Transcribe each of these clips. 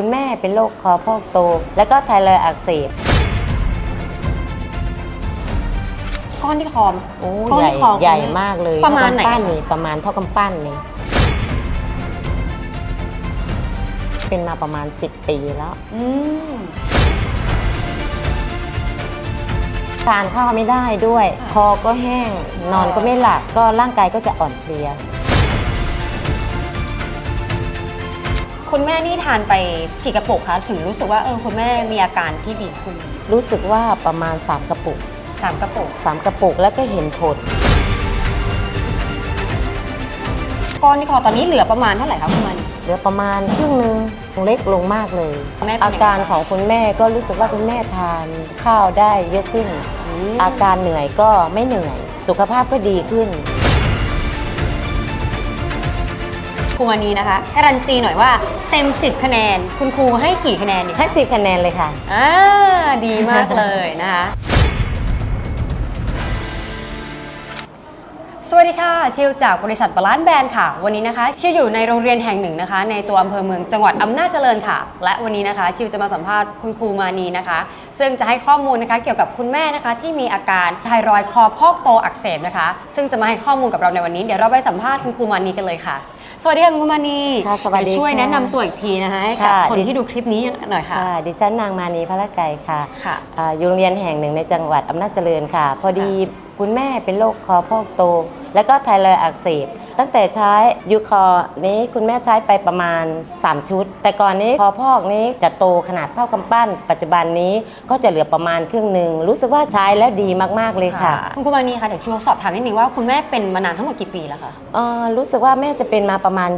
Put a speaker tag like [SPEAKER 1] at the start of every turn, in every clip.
[SPEAKER 1] คุณแม่เป็นโรคคอพอกโต แล้วก็ไทรอยด์อักเสบ
[SPEAKER 2] ก้อนที่คอ
[SPEAKER 1] โอ้
[SPEAKER 2] ก้อน
[SPEAKER 1] ใหญ่
[SPEAKER 2] ที่คอ
[SPEAKER 1] ใหญ่มากเลย
[SPEAKER 2] ประมาณไหน
[SPEAKER 1] เท่กำปั้นนี่ประมาณเท่ากำปั้นนี่เป็นมาประมาณ 10 ปีแล้ว
[SPEAKER 2] อืม
[SPEAKER 1] ทานข้าวไม่ได้ด้วย
[SPEAKER 2] ค่ะ
[SPEAKER 1] คอก็แห้ง นอนก็ไม่หลับ ก็ร่างกายก็จะอ่อนเพลีย
[SPEAKER 2] คุณแม่นี่ทานไปกี่กระปุกคะถึงรู้สึกว่าเออคุณแม่มีอาการที่ดีขึ้น
[SPEAKER 1] รู้สึกว่าประมาณ 3 กระปุก
[SPEAKER 2] สามกระปุก
[SPEAKER 1] 3 กระปุกแล้วก็เห็นผล
[SPEAKER 2] ก้อนที่คอตอนนี้เหลือประมาณเท่าไหร่คะคุณมัน
[SPEAKER 1] เหลือประมาณครึ่งหนึงเล็กลงมากเลย
[SPEAKER 2] แม่เป็นยังไง
[SPEAKER 1] อาการของคุณแม่ก็รู้สึกว่าคุณแม่ทานข้าวได้เยอะขึ้น อาการเหนื่อยก็ไม่เหนื่อย สุขภาพก็ดีขึ้น
[SPEAKER 2] ครูมานีนะคะการันตีหน่อยว่าเต็ม 10 คะแนน คุณครูให้กี่คะแนนดี
[SPEAKER 1] ให้สิบคะแนนเลยค่ะ
[SPEAKER 2] อ่าดีมากเลยนะคะ สวัสดีค่ะ ชิวจากบริษัทบาลานซ์แบรนด์ค่ะ วันนี้นะคะ ชิวอยู่ในโรงเรียนแห่งหนึ่งนะคะ ในตัวอำเภอเมืองจังหวัดอำนาจเจริญค่ะ และวันนี้นะคะ ชิวจะมาสัมภาษณ์คุณครูมานีนะคะ ซึ่งจะให้ข้อมูลนะคะเกี่ยวกับคุณแม่นะคะ ที่มีอาการไทรอยด์คอพอกโตอักเสบนะคะ ซึ่งจะมาให้ข้อมูลกับเราในวันนี้เดี๋ยวเราไปสัมภาษณ์คุณครูมานีกันเลยค่ะ สวัสดีค่ะคุณครูมานี
[SPEAKER 1] ค่ะสวัสดี
[SPEAKER 2] เยวช่วย
[SPEAKER 1] ค่ะ
[SPEAKER 2] แนะนำตัวอีกทีนะคะให้กับ
[SPEAKER 1] ค่ะ
[SPEAKER 2] คน
[SPEAKER 1] ดิ
[SPEAKER 2] ที่ดูคลิปนี้หน่อยค่ะ
[SPEAKER 1] ค่ะดิฉันนางมานีพระไก่ค่ะ
[SPEAKER 2] ค่ะ
[SPEAKER 1] อ่าอยู่โรงเรียนแห่งหนึ่งในจังหวัดอำนาจเจริญค่ะ พอดี คุณแม่เป็นโรคคอพอกโต แล้วก็ไทรอยด์อักเสบ ตั้งแต่ใช้ยูคอนี้คุณแม่ใช้ไปประมาณ 3 ชุด แต่ก่อนนี้คอพอกนี้จะโตขนาดเท่ากำปั้น ปัจจุบันนี้ก็จะเหลือประมาณครึ่งหนึ่งรู้สึกว่าใช้แล้วดีมากๆเลยค่ะ
[SPEAKER 2] คุณครูมานีคะเดี๋ยวชิวสอบถามนิดนึงว่าคุณแม่เป็นมานานทั้งหมดกี่ปีแล้วคะ
[SPEAKER 1] เอ่อรู้สึกว่าแม่จะเป็นมาประมาณ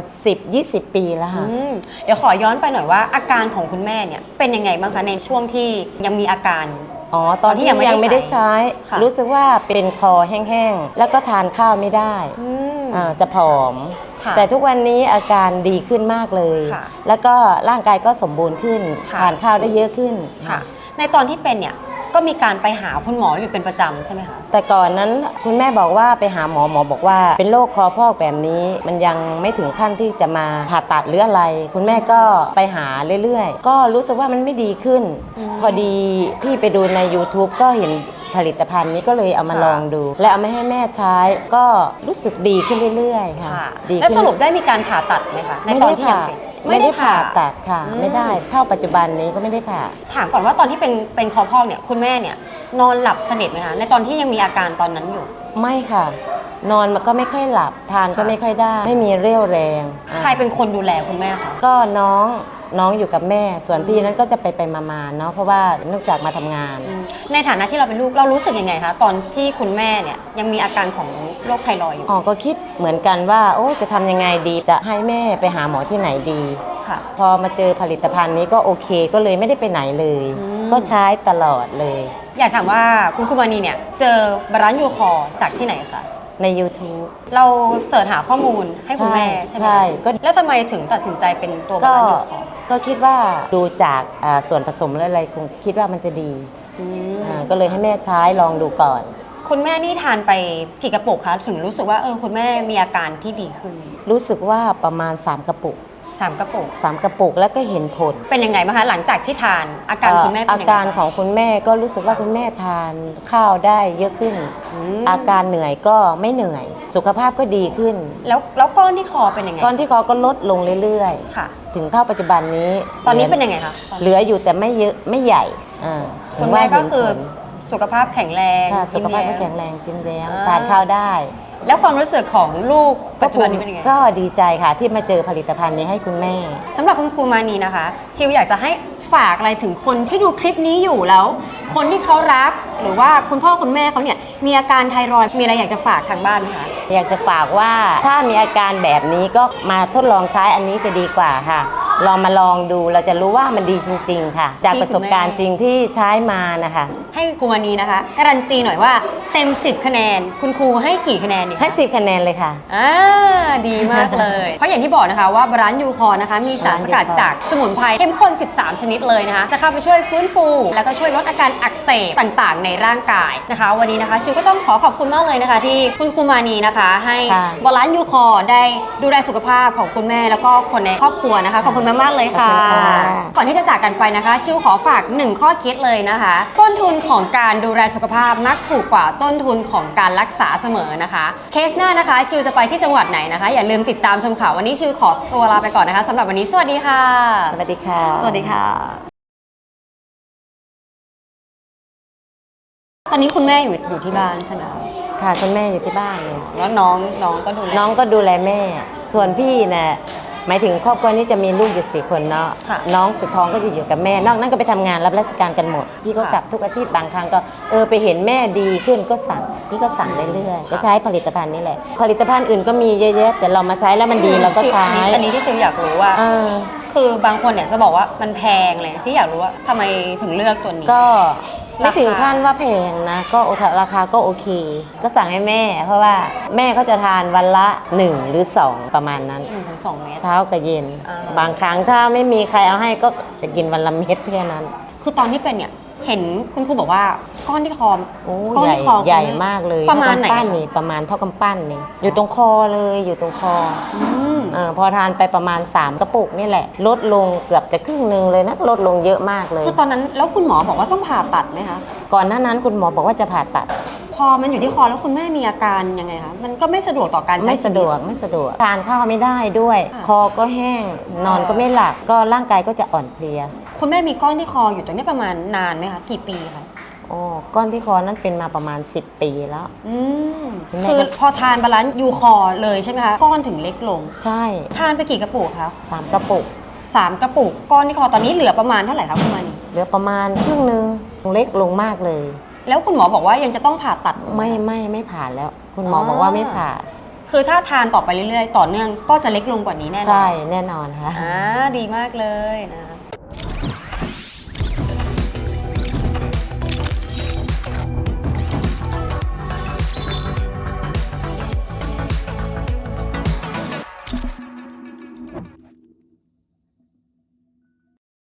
[SPEAKER 1] 10-20 ปีแล้วค่ะ
[SPEAKER 2] อืมเดี๋ยวขอย้อนไปหน่อยว่าอาการของคุณแม่เนี่ยเป็นยังไงบ้างคะในช่วงที่ยังมีอาการ
[SPEAKER 1] อ๋อตอนที่ยังไม่ได้ใช้
[SPEAKER 2] ค่ะ
[SPEAKER 1] รู้สึกว่าเป็นคอแห้งๆ แล้วก็ทานข้าวไม่ได้
[SPEAKER 2] อืม
[SPEAKER 1] อ่าจะผอม
[SPEAKER 2] ค่ะ
[SPEAKER 1] แต่ทุกวันนี้อาการดีขึ้นมากเลย
[SPEAKER 2] ค่ะ
[SPEAKER 1] แล้วก็ร่างกายก็สมบูรณ์ขึ้น
[SPEAKER 2] ค่ะ
[SPEAKER 1] ทานข้าวได้เยอะขึ้น
[SPEAKER 2] ค่ะ ในตอนที่เป็นเนี่ย ก็มีการไปหาคุณหมออยู่เป็นประจำใช่ไหมคะ
[SPEAKER 1] แต่ก่อนนั้นคุณแม่บอกว่าไปหาหมอหมอบอกว่า เป็นโรคคอพอกแบบนี้ มันยังไม่ถึงขั้นที่จะมาผ่าตัดหรืออะไร คุณแม่ก็ไปหาเรื่อยๆ ก็รู้สึกว่ามันไม่ดีขึ้น
[SPEAKER 2] อืม
[SPEAKER 1] พอดีพี่ไปดูใน YouTube ก็เห็นผลิตภัณฑ์นี้ก็เลยเอามา
[SPEAKER 2] ค่ะ
[SPEAKER 1] ลองดู และเอามาให้แม่ใช้ก็รู้สึกดีขึ้นเรื่อยๆ ค่ะ
[SPEAKER 2] ค่ะ
[SPEAKER 1] ดี
[SPEAKER 2] แล้ว
[SPEAKER 1] ขึ้น
[SPEAKER 2] สรุปได้มีการผ่าตัดไหมคะใน
[SPEAKER 1] ไม่
[SPEAKER 2] ตอ
[SPEAKER 1] ได้
[SPEAKER 2] นที่ยั
[SPEAKER 1] ผ่าง
[SPEAKER 2] เป็น
[SPEAKER 1] ไม่ได้ผ่าตัดค่ะ
[SPEAKER 2] อืม
[SPEAKER 1] ไม่ได้เท่าปัจจุบันนี้ก็ไม่ได้ผ่า
[SPEAKER 2] ถามก่อนว่าตอนที่เป็นเป็นคอพอกเนี่ยคุณแม่เนี่ย นอนหลับสนิทไหมคะในตอนที่ยังมีอาการตอนนั้นอยู่
[SPEAKER 1] ไม่ค่ะ นอนมันก็ไม่ค่อยหลับ ทานก็
[SPEAKER 2] ค่ะ
[SPEAKER 1] ไม่ค่อยได้ ไม่มีเรี่ยวแรงอะ
[SPEAKER 2] ใครเป็นคนดูแลคุณแม่คะ
[SPEAKER 1] ก็น้องน้องอยู่กับแม่ ส่วนพี่นั้นก็จะไปไปมามาๆเนาะเพราะว่าเนื่องจากมาทำงาน
[SPEAKER 2] อืมในฐานะที่เราเป็นลูกเรารู้สึกยังไงคะตอนที่คุณแม่เนี่ยยังมีอาการของโรคไทรอยด์อยู่
[SPEAKER 1] อ๋อก็คิดเหมือนกันว่า โอ้จะทำยังไงดีจะให้แม่ไปหาหมอที่ไหนดี
[SPEAKER 2] ค่ะ
[SPEAKER 1] พอมาเจอผลิตภัณฑ์นี้ก็โอเคก็เลยไม่ได้ไปไหนเลย
[SPEAKER 2] อืม
[SPEAKER 1] ก็ใช้ตลอดเลย
[SPEAKER 2] อยากถามว่าคุณคุมานีเนี่ย เจอบาลานซ์ยูคอร์จากที่ไหนคะ
[SPEAKER 1] ใน YouTube
[SPEAKER 2] เราเสิร์ชหาข้อมูลให้คุณแม่ใช่ไหม
[SPEAKER 1] ใช่ก็
[SPEAKER 2] แล้วทำไมถึงตัดสินใจเป็นตัวบา
[SPEAKER 1] ก็
[SPEAKER 2] ลานซ์ยูคอร์
[SPEAKER 1] ก็คิดว่าดูจากอ่าส่วนผสมและอะไรคงคิดว่ามันจะดี
[SPEAKER 2] อืม
[SPEAKER 1] อ่าก็เลยให้แม่ใช้ลองดูก่อน
[SPEAKER 2] คุณแม่นี่ทานไปกี่กระปุกคะถึงรู้สึกว่าเออคุณแม่มีอาการที่ดีขึ้น
[SPEAKER 1] รู้สึกว่าประมาณ 3 กระปุก
[SPEAKER 2] สามกระปุก
[SPEAKER 1] 3กระปุกแล้วก็เห็นผล
[SPEAKER 2] เป็นยังไงบ้างคะหลังจากที่ทานอาการคุณแม่เป็น
[SPEAKER 1] อา
[SPEAKER 2] ยังไง
[SPEAKER 1] การของคุณแม่ก็รู้สึกว่าคุณแม่ทานข้าวได้เยอะขึ้น
[SPEAKER 2] ม
[SPEAKER 1] อาการเหนื่อยก็ไม่เหนื่อย สุขภาพก็ดีขึ้น
[SPEAKER 2] แล้วแล้วก้อนที่คอเป็นยังไง
[SPEAKER 1] ก้อนที่คอก็ลดลงเรื่อย
[SPEAKER 2] ค่ะ
[SPEAKER 1] ๆ ถึงเท่าปัจจุบันนี้
[SPEAKER 2] ตอนนี้
[SPEAKER 1] หลื
[SPEAKER 2] เป็นยังไงคะตอน
[SPEAKER 1] เหลืออยู่แต่ไม่เยอะไม่ใหญ่อ่า
[SPEAKER 2] คุณแม่ก็คือ
[SPEAKER 1] ถืว่าเห็นผล
[SPEAKER 2] สุขภาพแข็งแรง
[SPEAKER 1] ค่ะสุ
[SPEAKER 2] ยิ้ม
[SPEAKER 1] ขภาพ
[SPEAKER 2] ย้
[SPEAKER 1] ก็
[SPEAKER 2] ม
[SPEAKER 1] แข็งแรงจิ้มแย้ม
[SPEAKER 2] อ่า
[SPEAKER 1] ทานข้าวได้
[SPEAKER 2] แล้วความรู้สึกของลูกปัจจุบันนี้เป็นยังไง
[SPEAKER 1] ก็ดีใจค่ะที่มาเจอผลิตภัณฑ์นี้ให้คุณแม่
[SPEAKER 2] สำหรับคุณครูมานีนะคะ ชิวอยากจะให้ฝากอะไรถึงคนที่ดูคลิปนี้อยู่แล้ว คนที่เขารักหรือว่าคุณพ่อคุณแม่เขาเนี่ยมีอาการไทรอยด์มีอะไรอยากจะฝากทางบ้านไหมคะ
[SPEAKER 1] อยากจะฝากว่าถ้ามีอาการแบบนี้ก็มาทดลองใช้อันนี้จะดีกว่าค่ะ ลองมาลองดูเราจะรู้ว่ามันดีจริง ๆ ค่ะ จากประสบการณ์จริงที่ใช้มานะคะ
[SPEAKER 2] ให้ครูมานีนะคะ การันตีหน่อยว่าเต็ม 10 คะแนน คุณครูให้กี่คะแนนดีคะ
[SPEAKER 1] ให้สิบคะแนนเลยค่ะ
[SPEAKER 2] อ่าดีมากเลย เพราะอย่างที่บอกนะคะว่าบรานยูคอร์นะคะ มีสารสกัดจากสมุนไพรเข้มข้น 13 ชนิดเลยนะคะ จะเข้าไปช่วยฟื้นฟู แล้วก็ช่วยลดอาการอักเสบต่างๆ ในร่างกายนะคะ วันนี้นะคะชิวก็ต้องขอขอบคุณมากเลยนะคะ ที่คุณครูมานีนะคะ ให้
[SPEAKER 1] ค่ะ
[SPEAKER 2] บรานยูคอร์ได้ดูแลสุขภาพของคุณแม่แล้วก็คนในครอบครัวนะคะขอบคุณมากๆเลยค่ะ
[SPEAKER 1] ขอบคุณค่ะ
[SPEAKER 2] ก่อนที่จะจากกันไปนะคะ ชิวขอฝากหนึ่งข้อคิดเลยนะคะ ต้นทุนของการดูแลสุขภาพมักถูกกว่าต้นทุนของการรักษาเสมอนะคะ เคสหน้านะคะ ชิวจะไปที่จังหวัดไหนนะคะ อย่าลืมติดตามชมข่าววันนี้ชิวขอตัวลาไปก่อนนะคะสำหรับวันนี้สวัสดีค่ะ
[SPEAKER 1] สวัสดีค่ะ
[SPEAKER 2] สวัสดีค่ะ ตอนนี้คุณแม่อยู่อยู่ที่บ้านใช่ไหมคะ
[SPEAKER 1] ค่ะคุณแม่อยู่ที่บ้านเลย
[SPEAKER 2] แล้วน้องน้องก็ดูแล
[SPEAKER 1] น้องก็ดูแลแม่ ส่วนพี่เนี่ย หมายถึงครอบครัวนี้จะมีลูกอยู่สี่คนเนาะ
[SPEAKER 2] ค่ะ
[SPEAKER 1] น้องสุดท้องก็อยู่อยู่กับแม่ นอกนั้นก็ไปทำงานรับราชการกันหมด พี่ก็
[SPEAKER 2] ค่ะ
[SPEAKER 1] กลับทุกอาทิตย์บางครั้งก็เออไปเห็นแม่ดีขึ้นก็สั่งพี่ก็สั่งเรื่อยๆก็ใช้ผลิตภัณฑ์นี้แหละ ผลิตภัณฑ์อื่นก็มีเยอะแยะแต่เรามาใช้แล้วมันดีเราก็ใช้
[SPEAKER 2] อันนี้อันนี้ที่ชิวอยากรู้ว่า
[SPEAKER 1] เออ
[SPEAKER 2] คือบางคนเนี่ยจะบอกว่ามันแพงเลยที่อยากรู้ว่าทำไมถึงเลือกตัวนี้
[SPEAKER 1] ก็ ไม่
[SPEAKER 2] ราคา
[SPEAKER 1] ถึงขั้นว่าแพงนะ ก็โอเคราคาก็โอเค ก็สั่งให้แม่ เพราะว่าแม่เขาจะทานวันละ 1 หรือ 2 ประมาณนั้น
[SPEAKER 2] หนึ่งถึงสองเมตร
[SPEAKER 1] เช้ากับเย็น
[SPEAKER 2] อ่า
[SPEAKER 1] บางครั้งถ้าไม่มีใครเอาให้ก็จะกินวันละเม็ดแค่นั้น
[SPEAKER 2] คือตอนที่เป็นเนี่ย เห็นคุณครูบอกว่าก้อนที่คอ
[SPEAKER 1] โอ้
[SPEAKER 2] ก้อน
[SPEAKER 1] ใหญ่
[SPEAKER 2] ที่คอ
[SPEAKER 1] ใหญ่
[SPEAKER 2] คุณแมา
[SPEAKER 1] กเลย
[SPEAKER 2] ประมาณไหน
[SPEAKER 1] เท่กำปั้น
[SPEAKER 2] คะ
[SPEAKER 1] นี่ประมาณเท่ากำปั้นนี่อยู่ตรงคอเลยอยู่ตรงคอ
[SPEAKER 2] อืม
[SPEAKER 1] เออพอทานไปประมาณ 3 กระปุกนี่แหละ ลดลงเกือบจะครึ่งหนึ่งเลยนะลดลงเยอะมากเลย
[SPEAKER 2] คือตอนนั้นแล้วคุณหมอบอกว่าต้องผ่าตัดไหมคะ
[SPEAKER 1] ก่อนหน้านั้นคุณหมอบอกว่าจะผ่าตัด
[SPEAKER 2] พอมันอยู่ที่คอแล้วคุณแม่มีอาการยังไงคะ มันก็ไม่สะดวกต่อการใช้
[SPEAKER 1] ไม่
[SPEAKER 2] ชี
[SPEAKER 1] สะด
[SPEAKER 2] วิต
[SPEAKER 1] วกไม่สะดวกทานข้าวไม่ได้ด้วย
[SPEAKER 2] ค่ะ
[SPEAKER 1] คอก็แห้งนอนก็ไม่หลับก็ร่างกายก็จะอ่อนเพลีย
[SPEAKER 2] คุณแม่มีก้อนที่คออยู่ตรงนี้ประมาณนานไหมคะกี่ปีคะ
[SPEAKER 1] โอ้ก้อนที่คอนั้นเป็นมาประมาณ 10 ปีแล้ว
[SPEAKER 2] อืม
[SPEAKER 1] คุณแม่
[SPEAKER 2] คือ
[SPEAKER 1] ก็
[SPEAKER 2] พอทานบาลานซ์ยูคอเลยใช่ไหมคะก้อนถึงเล็กลง
[SPEAKER 1] ใช่
[SPEAKER 2] ทานไปกี่กระปุกคะ
[SPEAKER 1] สามกระปุก
[SPEAKER 2] สามกระปุกก้อนที่คอตอนนี้เหลือประมาณเท่าไหร่คะคุณมานี
[SPEAKER 1] เหลือประมาณครึ่งหนึ่งเล็กลงมากเลย
[SPEAKER 2] แล้วคุณหมอบอกว่ายังจะต้องผ่าตัด
[SPEAKER 1] ไม่ไม่ไม่ผ่านแล้ว คุณหมออ
[SPEAKER 2] อ
[SPEAKER 1] บอกว่าไม่ผ่า
[SPEAKER 2] คือถ้าทานต่อไปเรื่อยๆ ต่อเนื่องก็จะเล็กลงกว่านี้แน่นอน
[SPEAKER 1] ใช่แน่นอนค่ะ
[SPEAKER 2] อ่าดีมากเลยนะ